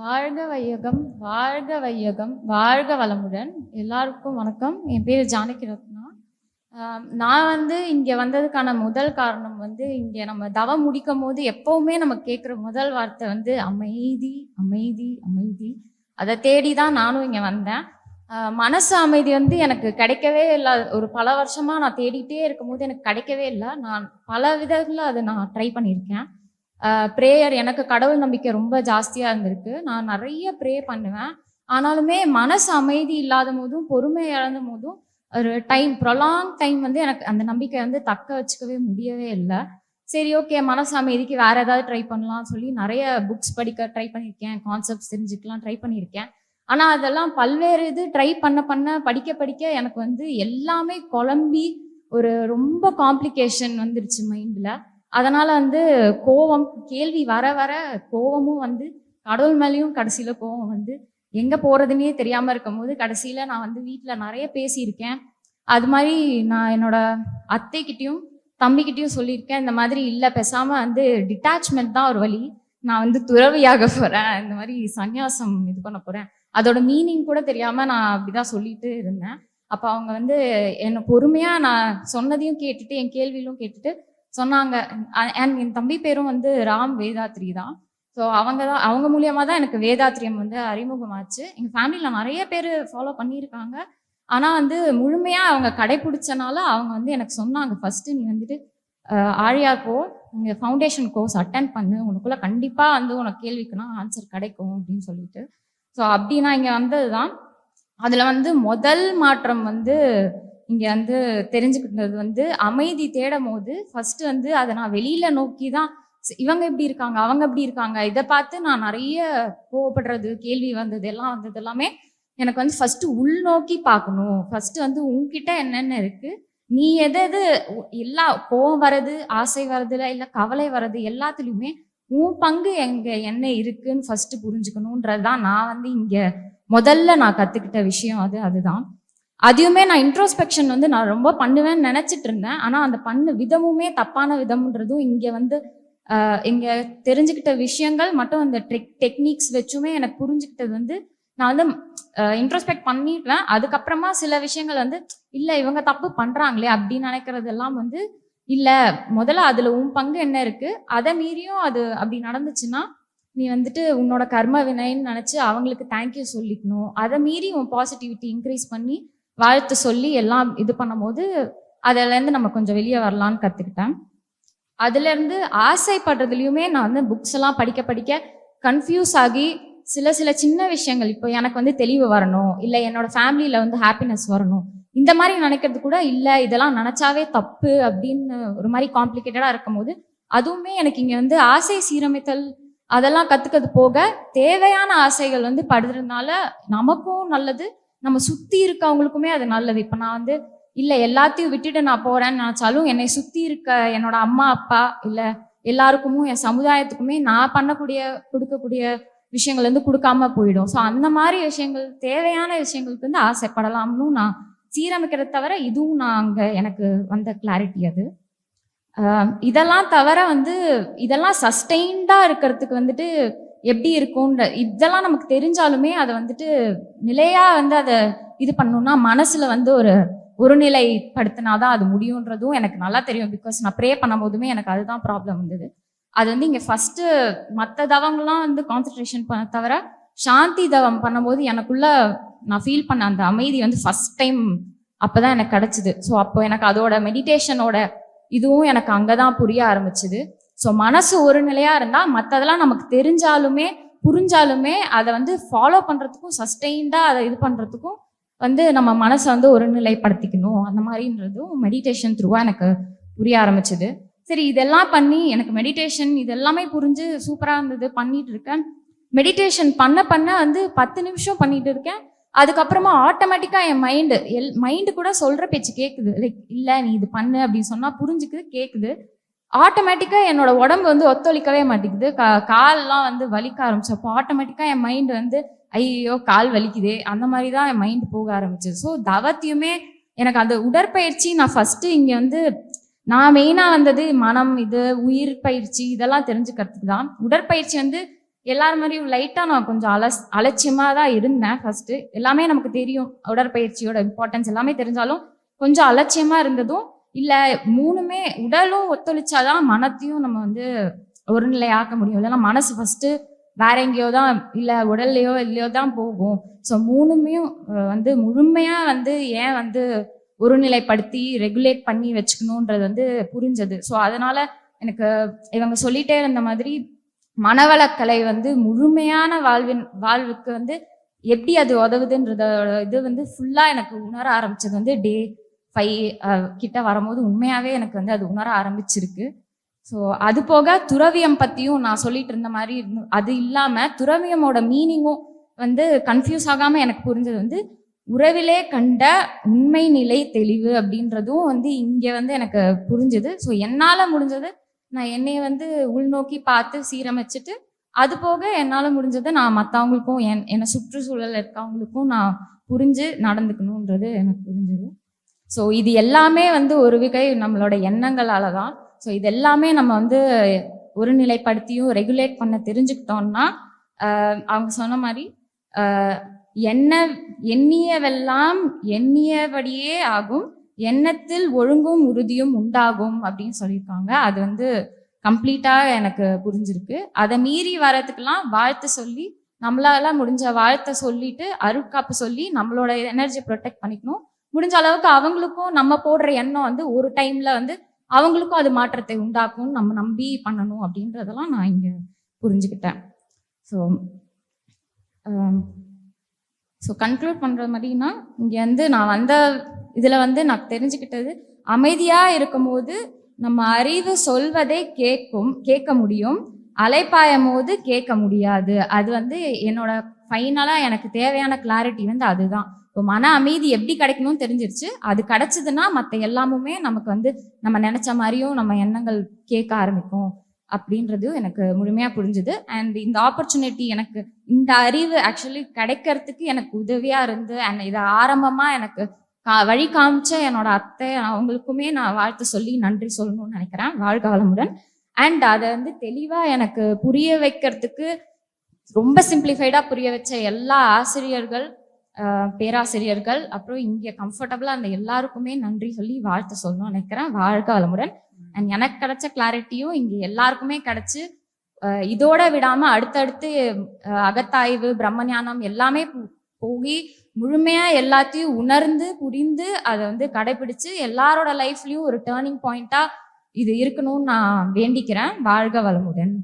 வாழ்க வையகம் வாழ்க வையகம் வாழ்க வளமுடன். எல்லாருக்கும் வணக்கம். என் பேர் ஜானகி ரத்னா. நான் வந்து இங்கே வந்ததுக்கான முதல் காரணம் வந்து இங்கே நம்ம தவம் முடிக்கும் போது எப்போவுமே நம்ம கேட்குற முதல் வார்த்தை வந்து அமைதி அமைதி அமைதி. அதை தேடி தான் நானும் இங்கே வந்தேன். மனசு அமைதி வந்து எனக்கு கிடைக்கவே இல்லை. ஒரு பல வருஷமாக நான் தேடிட்டே இருக்கும்போது எனக்கு கிடைக்கவே இல்லை. நான் பல விதங்களில் அதை நான் ட்ரை பண்ணியிருக்கேன். ப்ரேயர் எனக்கு கடவுள் நம்பிக்கை ரொம்ப ஜாஸ்தியாக இருந்திருக்கு. நான் நிறைய ப்ரே பண்ணுவேன். ஆனாலுமே மனசு அமைதி இல்லாத போதும் பொறுமை இழந்த போதும் ஒரு டைம் ப்ரொலாங் டைம் வந்து எனக்கு அந்த நம்பிக்கை வந்து தக்க வச்சுக்கவே முடியவே இல்லை. சரி ஓகே மனசு அமைதிக்கு வேற ஏதாவது ட்ரை பண்ணலாம் சொல்லி நிறைய புக்ஸ் படிக்க ட்ரை பண்ணியிருக்கேன். கான்செப்ட்ஸ் தெரிஞ்சுக்கலாம் ட்ரை பண்ணியிருக்கேன். ஆனால் அதெல்லாம் பல்வேறு இது ட்ரை பண்ண பண்ண படிக்க படிக்க எனக்கு வந்து எல்லாமே குழம்பி ஒரு ரொம்ப காம்ப்ளிகேஷன் வந்துருச்சு மைண்டில் அதனால வந்து கோவம் கேள்வி வர வர கோவமும் வந்து கடவுள் மேலேயும் கடைசியில் கோவம் வந்து எங்கே போகிறதுனே தெரியாமல் இருக்கும்போது கடைசியில் நான் வந்து வீட்டில் நிறைய பேசியிருக்கேன். அது மாதிரி நான் என்னோட அத்தைக்கிட்டேயும் தம்பிக்கிட்டேயும் சொல்லியிருக்கேன். இந்த மாதிரி இல்லை பேசாமல் வந்து டிட்டாச்மெண்ட் தான் ஒரு வழி. நான் வந்து துறவியாக போகிறேன் இந்த மாதிரி சந்நியாசம் இது பண்ண போகிறேன் அதோட மீனிங் கூட தெரியாமல் நான் அப்படிதான் சொல்லிட்டு இருந்தேன். அப்போ அவங்க வந்து என்னை பொறுமையாக நான் சொன்னதையும் கேட்டுட்டு என் கேள்வியிலும் கேட்டுட்டு சொன்னாங்க. அண்ட் என் தம்பி பேரும் வந்து ராம் வேதாத்ரி தான். ஸோ அவங்க தான் அவங்க மூலியமாக தான் எனக்கு வேதாத்ரியம் வந்து அறிமுகமாச்சு. எங்கள் ஃபேமிலியில் நிறைய பேர் ஃபாலோ பண்ணியிருக்காங்க. ஆனால் வந்து முழுமையாக அவங்க கடைப்பிடிச்சனால அவங்க வந்து எனக்கு சொன்னாங்க. ஃபஸ்ட்டு நீ வந்துட்டு ஆழியார் போ இங்கே ஃபவுண்டேஷன் கோர்ஸ் அட்டன் பண்ணு. உனக்குள்ளே கண்டிப்பாக வந்து உனக்கு கேள்விக்குனா ஆன்சர் கிடைக்கும் அப்படின்னு சொல்லிட்டு. ஸோ அப்படி நான் இங்கே வந்தது தான் அதில் வந்து முதல் மாற்றம் வந்து இங்கே வந்து தெரிஞ்சுக்கிட்டது வந்து அமைதி தேடும் போது ஃபர்ஸ்ட் வந்து அதை நான் வெளியில நோக்கி தான் இவங்க எப்படி இருக்காங்க அவங்க எப்படி இருக்காங்க இதை பார்த்து நான் நிறைய கோவப்படுறது கேள்வி வந்தது எல்லாம் வந்தது எல்லாமே எனக்கு வந்து ஃபர்ஸ்ட் உள்நோக்கி பார்க்கணும். ஃபர்ஸ்ட் வந்து உன்கிட்ட என்னென்ன இருக்கு நீ எது எது எல்லா கோவம் வர்றது ஆசை வர்றதுல இல்லை கவலை வர்றது எல்லாத்துலேயுமே உன் பங்கு எங்க என்ன இருக்குன்னு ஃபர்ஸ்ட் புரிஞ்சுக்கணுன்றது தான் நான் வந்து இங்க முதல்ல நான் கத்துக்கிட்ட விஷயம் அது அதுதான். அதையுமே நான் இன்ட்ரோஸ்பெக்ஷன் வந்து நான் ரொம்ப பண்ணுவேன்னு நினைச்சிட்டு இருந்தேன். ஆனால் அந்த பண்ண விதமுமே தப்பான விதம்ன்றதும் இங்கே வந்து இங்கே தெரிஞ்சுக்கிட்ட விஷயங்கள் மட்டும் அந்த ட்ரிக் டெக்னிக்ஸ் வச்சுமே எனக்கு புரிஞ்சுக்கிட்டது வந்து நான் வந்து இன்ட்ரோஸ்பெக்ட் பண்ணிட்டேன் அதுக்கப்புறமா சில விஷயங்கள் வந்து இல்லை இவங்க தப்பு பண்ணுறாங்களே அப்படின்னு நினைக்கிறதெல்லாம் வந்து இல்லை முதல்ல அதில் உன் பங்கு என்ன இருக்குது அதை மீறியும் அது அப்படி நடந்துச்சுன்னா நீ வந்துட்டு உன்னோட கர்ம வினைன்னு நினச்சி அவங்களுக்கு தேங்க்யூ சொல்லிக்கணும். அதை மீறி உன் பாசிட்டிவிட்டி இன்க்ரீஸ் பண்ணி வாழ்த்து சொல்லி எல்லாம் இது பண்ணும்போது அதிலேருந்து நம்ம கொஞ்சம் வெளியே வரலான்னு கற்றுக்கிட்டேன் அதுலேருந்து ஆசைப்படுறதுலையுமே நான் வந்து புக்ஸ் எல்லாம் படிக்க படிக்க கன்ஃபியூஸ் ஆகி சில சில சின்ன விஷயங்கள் இப்போ எனக்கு வந்து தெளிவு வரணும் இல்லை என்னோட ஃபேமிலியில் வந்து ஹாப்பினஸ் வரணும் இந்த மாதிரி நினைக்கிறது கூட இல்லை இதெல்லாம் நினச்சாவே தப்பு அப்படின்னு ஒரு மாதிரி காம்ப்ளிகேட்டடாக இருக்கும்போது அதுவுமே எனக்கு இங்கே வந்து ஆசை சீரமைத்தல் அதெல்லாம் கற்றுக்கிறது போக தேவையான ஆசைகள் வந்து படுறதுனால நமக்கும் நல்லது நம்ம சுற்றி இருக்கவங்களுக்குமே அது நல்லது. இப்போ நான் வந்து இல்லை எல்லாத்தையும் விட்டுட்டு நான் போறேன்னு நினைச்சாலும் என்னை சுற்றி இருக்க என்னோட அம்மா அப்பா இல்லை எல்லாருக்குமும் என் சமுதாயத்துக்குமே நான் பண்ணக்கூடிய கொடுக்கக்கூடிய விஷயங்கள் வந்து கொடுக்காம போயிடும். ஸோ அந்த மாதிரி விஷயங்கள் தேவையான விஷயங்களுக்கு வந்து ஆசைப்படலாம்னு நான் சீரமைக்கிறத தவிர இதுவும் நான் அங்கே எனக்கு வந்த கிளாரிட்டி அது. இதெல்லாம் தவிர வந்து இதெல்லாம் சஸ்டெயின்டாக இருக்கிறதுக்கு வந்துட்டு எப்படி இருக்கும்ன்ற இதெல்லாம் நமக்கு தெரிஞ்சாலுமே அதை வந்துட்டு நிலையா வந்து அதை இது பண்ணணும்னா மனசுல வந்து ஒரு ஒருநிலைப்படுத்தினாதான் அது முடியுன்றதும் எனக்கு நல்லா தெரியும். பிகாஸ் நான் ப்ரே பண்ணும்போதுமே எனக்கு அதுதான் ப்ராப்ளம் வந்தது அது வந்து இங்கே ஃபஸ்ட்டு மற்ற தவங்கள்லாம் வந்து கான்சென்ட்ரேஷன் பண்ண தவிர சாந்தி தவம் பண்ணும்போது எனக்குள்ள நான் ஃபீல் பண்ண அந்த அமைதி வந்து ஃபர்ஸ்ட் டைம் அப்பதான் எனக்கு கிடச்சிது. ஸோ அப்போ எனக்கு அதோட மெடிடேஷனோட இதுவும் எனக்கு அங்கே தான் புரிய ஆரம்பிச்சுது. ஸோ மனசு ஒரு நிலையாக இருந்தால் மற்றதெல்லாம் நமக்கு தெரிஞ்சாலுமே புரிஞ்சாலுமே அதை வந்து ஃபாலோ பண்ணுறதுக்கும் சஸ்டெயின்டாக அதை இது பண்ணுறதுக்கும் வந்து நம்ம மனசை வந்து ஒரு நிலைப்படுத்திக்கணும். அந்த மாதிரின்றதும் மெடிடேஷன் த்ரூவாக எனக்கு புரிய ஆரம்பிச்சது. சரி இதெல்லாம் பண்ணி எனக்கு மெடிடேஷன் இதெல்லாமே புரிஞ்சு சூப்பராக இருந்தது பண்ணிட்டு இருக்கேன். மெடிடேஷன் பண்ண பண்ண வந்து பத்து நிமிஷம் பண்ணிட்டு இருக்கேன். அதுக்கப்புறமா ஆட்டோமேட்டிக்காக என் மைண்டு எல் மைண்டு கூட சொல்கிற பேச்சு கேட்குது லைக் இல்லை நீ இது பண்ணு அப்படின்னு சொன்னால் புரிஞ்சுக்குது கேட்குது ஆட்டோமேட்டிக்காக என்னோட உடம்பு வந்து ஒத்துழைக்கவே மாட்டேங்குது. கா கால்லாம் வந்து வலிக்க ஆரம்பிச்சு அப்போ ஆட்டோமேட்டிக்காக என் மைண்ட் வந்து ஐயோ கால் வலிக்குதே அந்த மாதிரி தான் என் மைண்ட் போக ஆரம்பிச்சது. ஸோ தவத்தையுமே எனக்கு அந்த உடற்பயிற்சி நான் ஃபர்ஸ்ட் இங்கே வந்து நான் மெயினாக வந்தது மனம் இது உயிர் பயிற்சி இதெல்லாம் தெரிஞ்சுக்கிறதுக்கு தான். உடற்பயிற்சி வந்து எல்லார் மாதிரியும் லைட்டாக நான் கொஞ்சம் அலஸ் அலட்சியமாக தான் இருந்தேன் ஃபர்ஸ்ட் எல்லாமே நமக்கு தெரியும் உடற்பயிற்சியோட இம்பார்ட்டன்ஸ் எல்லாமே தெரிஞ்சாலும் கொஞ்சம் அலட்சியமாக இருந்ததும் இல்லை மூணுமே உடலும் ஒத்துழைச்சாதான் மனத்தையும் நம்ம வந்து ஒருநிலையாக்க முடியும். இல்லைன்னா மனசு ஃபஸ்ட்டு வேற எங்கேயோ தான் இல்லை உடல்லையோ இல்லையோ தான் போகும். ஸோ மூணுமே வந்து முழுமையாக வந்து ஏன் வந்து ஒருநிலைப்படுத்தி ரெகுலேட் பண்ணி வச்சுக்கணுன்றது வந்து புரிஞ்சது. ஸோ அதனால எனக்கு இவங்க சொல்லிட்டே இருந்த மாதிரி மனவளக்கலை வந்து முழுமையான வாழ்வின் வாழ்வுக்கு வந்து எப்படி அது உதவுதுன்றதோட இது வந்து ஃபுல்லாக எனக்கு உணர ஆரம்பிச்சது வந்து டே ஃபைவ் கிட்ட வரும்போது உண்மையாவே எனக்கு வந்து அது உணர ஆரம்பிச்சிருக்கு. ஸோ அது போக துறவியம் பத்தியும் நான் சொல்லிட்டு இருந்த மாதிரி அது இல்லாம துறவியமோட மீனிங்கும் வந்து கன்ஃபியூஸ் ஆகாம எனக்கு புரிஞ்சது வந்து உறவிலே கண்ட உண்மை நிலை தெளிவு அப்படின்றதும் வந்து இங்க வந்து எனக்கு புரிஞ்சுது. ஸோ என்னால முடிஞ்சது நான் என்னைய வந்து உள்நோக்கி பார்த்து சீரமைச்சிட்டு அது போக என்னால முடிஞ்சதை நான் மற்றவங்களுக்கும் என் என்னை சுற்றுச்சூழல் இருக்கவங்களுக்கும் நான் புரிஞ்சு நடந்துக்கணுன்றது எனக்கு புரிஞ்சுது. ஸோ இது எல்லாமே வந்து ஒரு வகை நம்மளோட எண்ணங்களால தான் ஸோ இது எல்லாமே நம்ம வந்து ஒருநிலைப்படுத்தியும் ரெகுலேட் பண்ண தெரிஞ்சுக்கிட்டோம்னா அவங்க சொன்ன மாதிரி ஆஹ் எண்ண எண்ணியவெல்லாம் எண்ணியபடியே ஆகும். எண்ணத்தில் ஒழுங்கும் உறுதியும் உண்டாகும் அப்படின்னு சொல்லியிருக்காங்க. அது வந்து கம்ப்ளீட்டாக எனக்கு புரிஞ்சிருக்கு. அதை மீறி வரதுக்கெல்லாம் வாழ்த்து சொல்லி நம்மளால முடிஞ்ச வாழ்த்தை சொல்லிட்டு அருட்காப்பு சொல்லி நம்மளோட எனர்ஜி ப்ரொடெக்ட் பண்ணிக்கணும். முடிஞ்ச அளவுக்கு அவங்களுக்கும் நம்ம போடுற எண்ணம் வந்து ஒரு டைம்ல வந்து அவங்களுக்கும் அது மாற்றத்தை உண்டாக்கும்னு நம்ம நம்பி பண்ணணும் அப்படின்றதெல்லாம் நான் இங்க புரிஞ்சுக்கிட்டேன். ஸோ ஸோ கன்க்ளூட் பண்ற மாதிரினா இங்க வந்து நான் வந்த இதுல வந்து நான் தெரிஞ்சுக்கிட்டது அமைதியா இருக்கும்போது நம்ம அறிவு சொல்வதை கேட்கும் கேட்க முடியும். அலைப்பாயும் போது கேட்க முடியாது. அது வந்து என்னோட ஃபைனலா எனக்கு தேவையான கிளாரிட்டி வந்து அதுதான். இப்போ மன அமைதி எப்படி கிடைக்கணும்னு தெரிஞ்சிருச்சு. அது கிடைச்சதுன்னா மற்ற எல்லாமுமே நமக்கு வந்து நம்ம நினைச்ச மாதிரியும் நம்ம எண்ணங்கள் கேட்க ஆரம்பிக்கும் அப்படின்றது எனக்கு முழுமையாக புரிஞ்சுது. அண்ட் இந்த ஆப்பர்ச்சுனிட்டி எனக்கு இந்த அறிவு ஆக்சுவலி கிடைக்கிறதுக்கு எனக்கு உதவியாக இருந்து அண்ட் இதை ஆரம்பமாக எனக்கு கா- வழி காமிச்ச என்னோட அத்தை அவங்களுக்குமே நான் வாழ்த்து சொல்லி நன்றி சொல்லணும்னு நினைக்கிறேன். வாழ்க வளமுடன் அண்ட் அதை வந்து தெளிவாக எனக்கு புரிய வைக்கிறதுக்கு ரொம்ப சிம்பிளிஃபைடாக புரிய வச்ச எல்லா ஆசிரியர்கள் பேராசிரியர்கள் அப்புறம் இங்கே கம்ஃபர்டபுளாக அந்த எல்லாருக்குமே நன்றி சொல்லி வாழ்த்து சொல்லணும்னு நினைக்கிறேன். வாழ்க வளமுடன் அண்ட் எனக்கு கிடைச்ச கிளாரிட்டியும் இங்கே எல்லாருக்குமே கிடைச்சி இதோட விடாமல் அடுத்தடுத்து அகத்தாய்வு பிரம்மஞானம் எல்லாமே போகி முழுமையாக எல்லாத்தையும் உணர்ந்து புரிந்து அதை வந்து கடைபிடிச்சு எல்லாரோட லைஃப்லையும் ஒரு டேர்னிங் பாயிண்ட்டாக இது இருக்கணும்னு நான் வேண்டிக்கிறேன். வாழ்க வளமுடன்.